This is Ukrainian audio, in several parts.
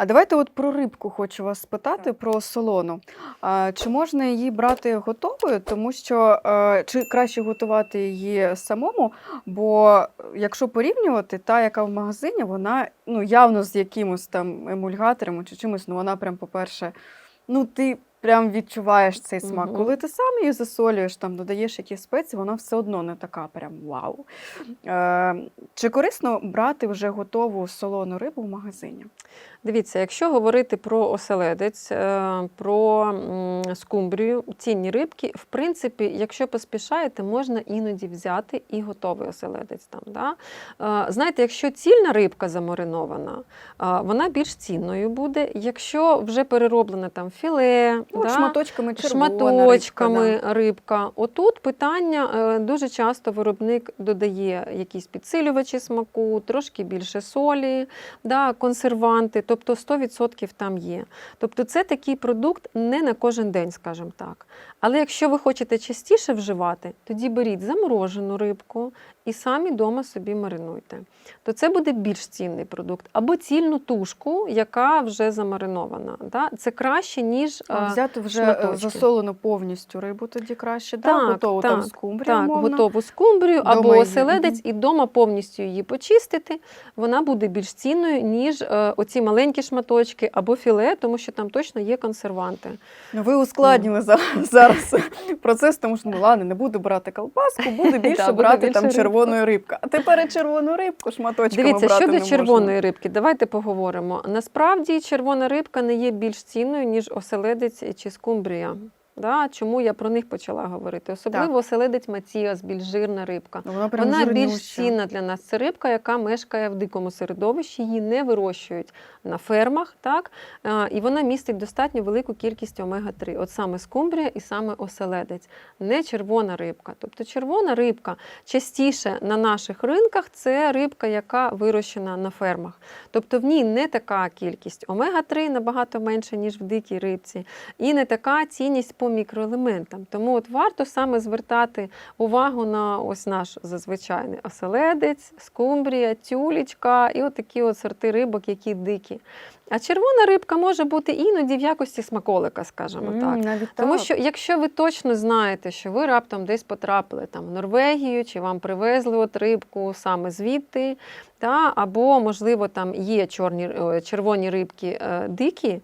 А давайте от про рибку хочу вас спитати, про солону. Чи можна її брати готовою, тому що е, чи краще готувати її самому? Бо якщо порівнювати, та, яка в магазині, вона ну, явно з якимось там емульгатором чи чимось, ну вона прям, по-перше, ну ти прям відчуваєш цей смак. Мгм. Коли ти сам її засолюєш, там додаєш якісь спеції, вона все одно не така прям вау. Е, чи корисно брати вже готову солону рибу в магазині? Дивіться, якщо говорити про оселедець, е, про скумбрію, цінні рибки, в принципі, якщо поспішаєте, можна іноді взяти і готовий оселедець. Там, да? Е, Знаєте, якщо цільна рибка замаринована, е, вона більш цінною буде. Якщо вже перероблене там філе, Ну, да, шматочками червона шматочками рибка, рибка. Отут питання е, дуже часто виробник додає якісь підсилювачі смаку, трошки більше солі, да, консерванти, тобто 100% там є. Тобто це такий продукт не на кожен день, скажімо так. Але якщо ви хочете частіше вживати, тоді беріть заморожену рибку і самі вдома собі маринуйте. То це буде більш цінний продукт. Або цільну тушку, яка вже замаринована. Да? Це краще, ніж А е, взяти вже е, шматочки. засолену повністю рибу тоді краще, да? Так, готову там скумбрію, Так, умовно. готову скумбрію або її, оселедець, і вдома повністю її почистити. Вона буде більш цінною, ніж е, оці маленькі шматочки або філе, тому що там точно є консерванти. Ну, Ви ускладнили за- зараз процес, тому що ну ладно, не буду брати колбаску, буду більше Так, брати більше там рибки. червоної рибки. А тепер і червону рибку шматочками Дивіться, брати щодо не червоної можна. рибки, давайте поговоримо. Насправді червона рибка не є більш цінною, ніж оселедець чи скумбрія. Да? Чому я про них почала говорити? Особливо Так. оселедець Матіас, більш жирна рибка. Ну, Вона Вона більш цінна для нас. Це рибка, яка мешкає в дикому середовищі, її не вирощують на фермах, так? І вона містить достатньо велику кількість омега-3. От саме скумбрія і саме оселедець, не червона рибка. Тобто червона рибка частіше на наших ринках це рибка, яка вирощена на фермах. Тобто в ній не така кількість омега-3 набагато менше, ніж в дикій рибці, і не така цінність по мікроелементам. Тому от варто саме звертати увагу на ось наш зазвичайний оселедець, скумбрія, тюлечка і от такі от сорти рибок, які дикі. А червона рибка може бути іноді в якості смаколика, скажімо М, так. навіть Тому так. що якщо ви точно знаєте, що ви раптом десь потрапили там в Норвегію, чи вам привезли от рибку саме звідти, та, або, можливо, там є чорні, е, червоні рибки е, дикі, е,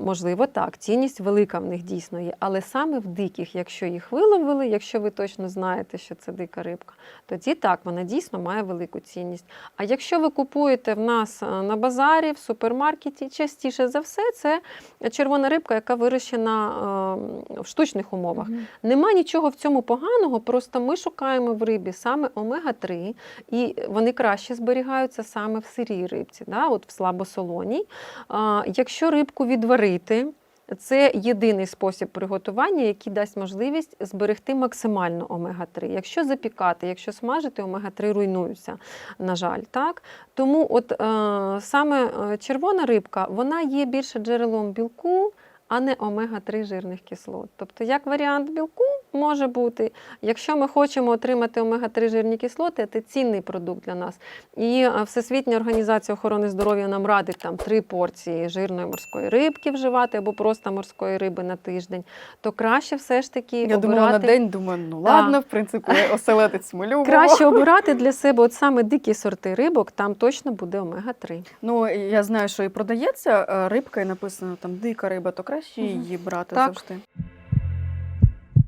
можливо, так, цінність велика в них дійсно є. Але саме в диких, якщо їх виловили, якщо ви точно знаєте, що це дика рибка, тоді так, вона дійсно має велику цінність. А якщо ви купуєте в нас на базарі, в супермаркеті, частіше за все, це червона рибка, яка вирощена е, в штучних умовах. Мгм. Нема нічого в цьому поганого, просто ми шукаємо в рибі саме омега-3, і вони краще зберігаються саме в сирій рибці, да, от в слабосолоній. Якщо рибку відварити, це єдиний спосіб приготування, який дасть можливість зберегти максимально омега-3. Якщо запікати, якщо смажити, омега-3 руйнуються, на жаль. Так? Тому от, е, саме е, червона рибка вона є більше джерелом білку, а не омега-3 жирних кислот. Тобто, як варіант білку може бути. Якщо ми хочемо отримати омега-3 жирні кислоти, це цінний продукт для нас. І е, Всесвітня організація охорони здоров'я нам радить там три порції жирної морської рибки вживати або просто морської риби на тиждень, то краще все ж таки Я обирати... думала на день, думаю, ну Да. ладно, в принципі, оселедець ми любимо. Краще обирати для себе от саме дикі сорти рибок, там точно буде омега-3. Ну, я знаю, що і продається е, рибка, і написано там дика риба, то краще її брати Так. завжди.